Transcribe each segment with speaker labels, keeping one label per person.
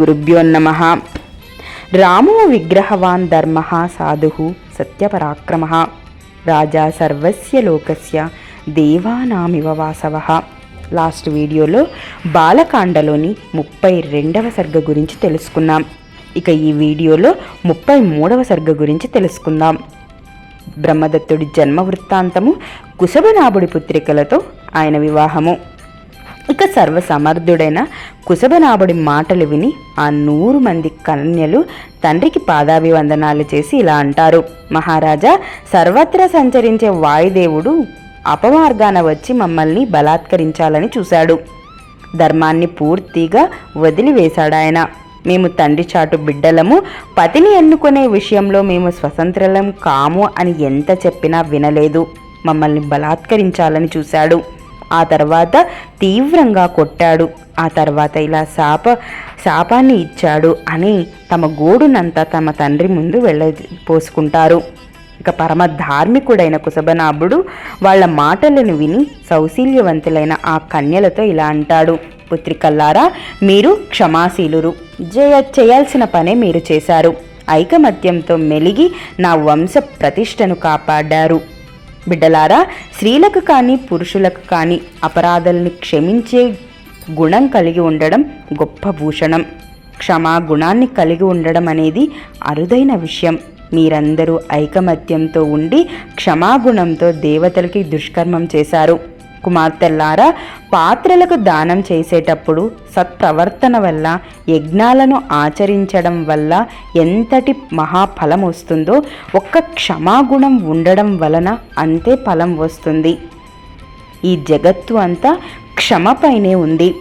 Speaker 1: గురుభ్యో నమ. రామో విగ్రహవాన్ ధర్మ సాధు సత్యపరాక్రమ. రాజా సర్వస్య లోకస్య దేవానామివ వాసవ. లాస్ట్ వీడియోలో బాలకాండలోని ముప్పై రెండవ సర్గ గురించి తెలుసుకున్నాం. ఇక ఈ వీడియోలో ముప్పై మూడవ సర్గ గురించి తెలుసుకుందాం. బ్రహ్మదత్తుడి జన్మ వృత్తాంతము కుశభనాభుడి పుత్రికలతో ఆయన వివాహము. ఇక సర్వసమర్థుడైన కుశభనాభుడి మాటలు విని ఆ నూరు మంది కన్యలు తండ్రికి పాదాభివందనాలు చేసి ఇలా అంటారు. మహారాజా సర్వత్రా సంచరించే వాయుదేవుడు అపమార్గాన వచ్చి మమ్మల్ని బలాత్కరించాలని చూశాడు. ధర్మాన్ని పూర్తిగా వదిలివేశాడాయన మేము తండ్రి చాటు బిడ్డలము పతిని ఎన్నుకునే విషయంలో మేము స్వతంత్రలం కాము అని ఎంత చెప్పినా వినలేదు. మమ్మల్ని బలాత్కరించాలని చూశాడు. ఆ తర్వాత తీవ్రంగా కొట్టాడు. ఆ తర్వాత ఇలా శాప శాపాన్ని ఇచ్చాడు అని తమ గోడునంతా తమ తండ్రి ముందు వెళ్ళ పోసుకుంటారు. ఇక పరమ ధార్మికుడైన కుశభనాభుడు వాళ్ళ మాటలను విని సౌశీల్యవంతులైన ఆ కన్యలతో ఇలా అంటాడు. పుత్రికల్లారా మీరు క్షమాశీలురు. జయ చేయాల్సిన పనే మీరు చేశారు. ఐకమత్యంతో మెలిగి నా వంశ ప్రతిష్టను కాపాడారు. బిడ్డలారా స్త్రీలకు కానీ పురుషులకు కానీ అపరాధాలను క్షమించే గుణం కలిగి ఉండడం గొప్ప భూషణం. క్షమా గుణాన్ని కలిగి ఉండడం అనేది అరుదైన విషయం. మీరందరూ ఐకమత్యంతో ఉండి క్షమాగుణంతో దేవతలకి దుష్కర్మం చేశారు. కుమార్తెల్లారా పాత్రలకు దానం చేసేటప్పుడు సత్ప్రవర్తన వల్ల యజ్ఞాలను ఆచరించడం వల్ల ఎంతటి మహాఫలం వస్తుందో ఒక్క క్షమాగుణం ఉండడం వలన అంతే ఫలం వస్తుంది. ఈ జగత్తు అంతా క్షమపైనే ఉంది.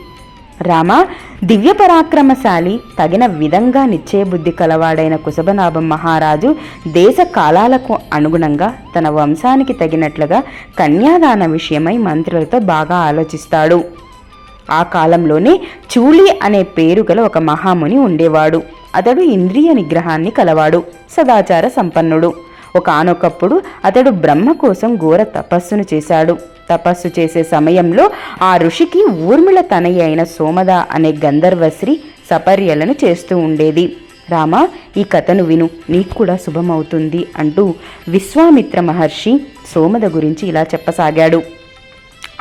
Speaker 1: రామ దివ్య పరాక్రమశాలి తగిన విధంగా నిశ్చయబుద్ధి కలవాడైన కుశభనాభం మహారాజు దేశ కాలాలకు అనుగుణంగా తన వంశానికి తగినట్లుగా కన్యాదాన విషయమై మంత్రులతో బాగా ఆలోచిస్తాడు. ఆ కాలంలోనే చూలి అనే పేరు గల ఒక మహాముని ఉండేవాడు. అతడు ఇంద్రియ నిగ్రహాన్ని కలవాడు సదాచార సంపన్నుడు. ఒకనొకప్పుడు అతడు బ్రహ్మ కోసం ఘోర తపస్సును చేశాడు. తపస్సు చేసే సమయంలో ఆ ఋషికి ఊర్మిళ తనయ్య అయిన సోమద అనే గంధర్వశ్రీ సపర్యలను చేస్తూ ఉండేది. రామ ఈ కథను విను నీకు కూడా శుభమవుతుంది అంటూ విశ్వామిత్ర మహర్షి సోమద గురించి ఇలా చెప్పసాగాడు.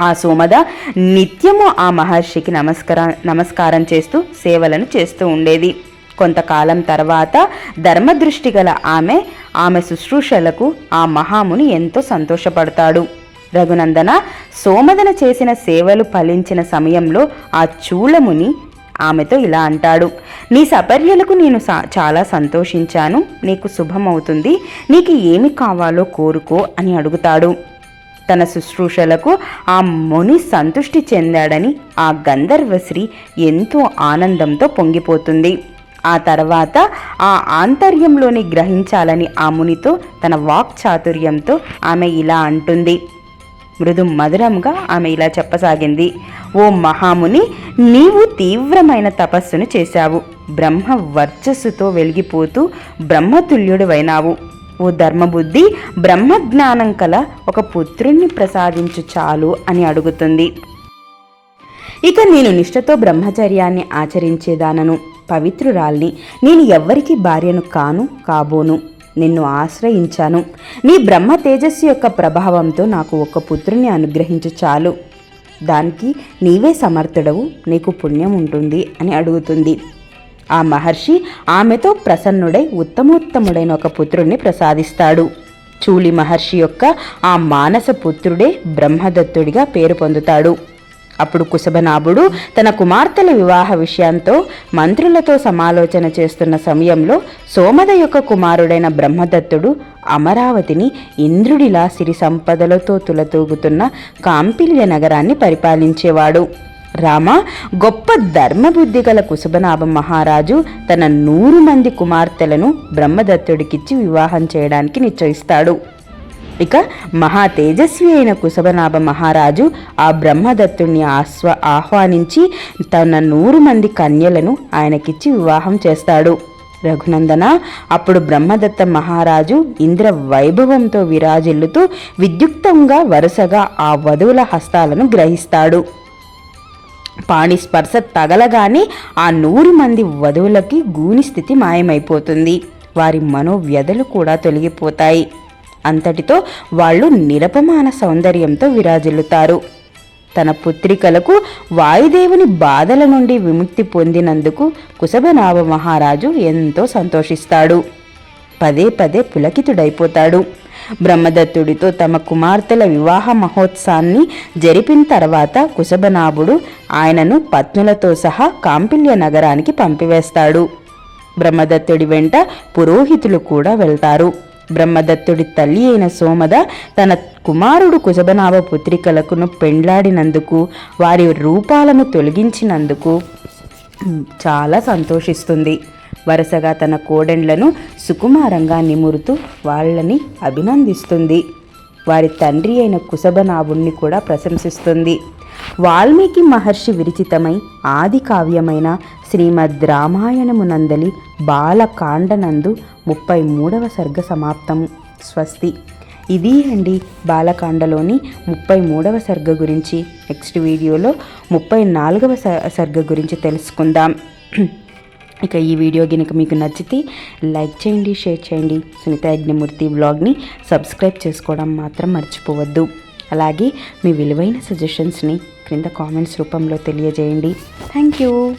Speaker 1: ఆ సోమద నిత్యము ఆ మహర్షికి నమస్కార నమస్కారం చేస్తూ సేవలను చేస్తూ ఉండేది. కొంతకాలం తర్వాత ధర్మదృష్టి గల ఆమె ఆమె శుశ్రూషలకు ఆ మహాముని ఎంతో సంతోషపడతాడు. రఘునందన సోమదన చేసిన సేవలు ఫలించిన సమయంలో ఆ చూలముని ఆమెతో ఇలా అంటాడు నీ సపర్యలకు నేను చాలా సంతోషించాను. నీకు శుభమవుతుంది. నీకు ఏమి కావాలో కోరుకో అని అడుగుతాడు. తన శుశ్రూషలకు ఆ ముని సంతుష్టి చెందాడని ఆ గంధర్వశ్రీ ఎంతో ఆనందంతో పొంగిపోతుంది. ఆ తర్వాత ఆ ఆంతర్యంలోని గ్రహించాలని ఆ మునితో తన వాక్ చాతుర్యంతో ఆమె ఇలా అంటుంది మృదు మధురంగా ఆమె ఇలా చెప్పసాగింది. ఓ మహాముని నీవు తీవ్రమైన తపస్సును చేశావు. బ్రహ్మ వర్చస్సుతో వెలిగిపోతూ బ్రహ్మతుల్యుడివైనావు. ఓ ధర్మబుద్ధి బ్రహ్మజ్ఞానం కల ఒక పుత్రుణ్ణి ప్రసాదించు చాలు అని అడుగుతుంది. ఇక నేను నిష్ఠతో బ్రహ్మచర్యాన్ని ఆచరించేదానను పవిత్రురాల్ని. నేను ఎవ్వరికీ భార్యను కాను కాబోను. నిన్ను ఆశ్రయించాను. నీ బ్రహ్మ తేజస్సు యొక్క ప్రభావంతో నాకు ఒక పుత్రుని అనుగ్రహించు చాలు. దానికి నీవే సమర్థుడవు నీకు పుణ్యం ఉంటుంది అని అడుగుతుంది. ఆ మహర్షి ఆమెతో ప్రసన్నుడై ఉత్తమోత్తముడైన ఒక పుత్రుణ్ణి ప్రసాదిస్తాడు. చూలి మహర్షి యొక్క ఆ మానస పుత్రుడే బ్రహ్మదత్తుడిగా పేరు పొందుతాడు. అప్పుడు కుశభనాభుడు తన కుమార్తెల వివాహ విషయంతో మంత్రులతో సమాలోచన చేస్తున్న సమయంలో సోమద యొక్క కుమారుడైన బ్రహ్మదత్తుడు అమరావతిని ఇంద్రుడిలా సిరి సంపదలతో తులతూగుతున్న కాంపిల్య నగరాన్ని పరిపాలించేవాడు. రామ గొప్ప ధర్మబుద్ధి గల కుశభనాభ మహారాజు తన నూరు మంది కుమార్తెలను బ్రహ్మదత్తుడికిచ్చి వివాహం చేయడానికి నిశ్చయిస్తాడు. ఇక మహా తేజస్వి అయిన కుశభనాభ మహారాజు ఆ బ్రహ్మదత్తుణ్ణి ఆస్వ ఆహ్వానించి తన నూరు మంది కన్యలను ఆయనకిచ్చి వివాహం చేస్తాడు. రఘునందన అప్పుడు బ్రహ్మదత్త మహారాజు ఇంద్ర వైభవంతో విరాజిల్లుతూ విద్యుక్తంగా వరుసగా ఆ వధువుల హస్తాలను గ్రహిస్తాడు. పాణి స్పర్శ తగలగానే ఆ నూరు మంది వధువులకి గూని స్థితి మాయమైపోతుంది. వారి మనోవ్యధలు కూడా తొలగిపోతాయి. అంతటితో వాళ్ళు నిరపమాన సౌందర్యంతో విరాజిల్లుతారు. తన పుత్రికలకు వాయుదేవుని బాధల నుండి విముక్తి పొందినందుకు కుశభనాభ మహారాజు ఎంతో సంతోషిస్తాడు. పదే పదే పులకితుడైపోతాడు. బ్రహ్మదత్తుడితో తమ కుమార్తెల వివాహ మహోత్సవాన్ని జరిపిన తర్వాత కుశభనాభుడు ఆయనను పత్నులతో సహా కాంపిల్య నగరానికి పంపివేస్తాడు. బ్రహ్మదత్తుడి వెంట పురోహితులు కూడా వెళ్తారు. బ్రహ్మదత్తుడి తల్లి అయిన సోమద తన కుమారుడు కుశభనాభ పుత్రికలకును పెండ్లాడినందుకు వారి రూపాలను తొలగించినందుకు చాలా సంతోషిస్తుంది. వరుసగా తన కోడెండ్లను సుకుమారంగా నిమురుతూ వాళ్ళని అభినందిస్తుంది. వారి తండ్రి అయిన కుశభనాభుణ్ణి కూడా ప్రశంసిస్తుంది. వాల్మీకి మహర్షి విరచితమై ఆది కావ్యమైన శ్రీమద్ రామాయణమునందలి బాలకాండనందు ముప్పై మూడవ సర్గ సమాప్తము. స్వస్తి. ఇది అండి బాలకాండలోని ముప్పై మూడవ సర్గ గురించి. నెక్స్ట్ వీడియోలో ముప్పై నాలుగవ స- సర్గ గురించి తెలుసుకుందాం. ఇక ఈ వీడియో కనుక మీకు నచ్చితే లైక్ చేయండి షేర్ చేయండి. సునీత యజ్ఞమూర్తి బ్లాగ్ని సబ్స్క్రైబ్ చేసుకోవడం మాత్రం మర్చిపోవద్దు. అలాగే మీ విలువైన సజెషన్స్ని క్రింద కామెంట్స్ రూపంలో తెలియజేయండి. Thank you.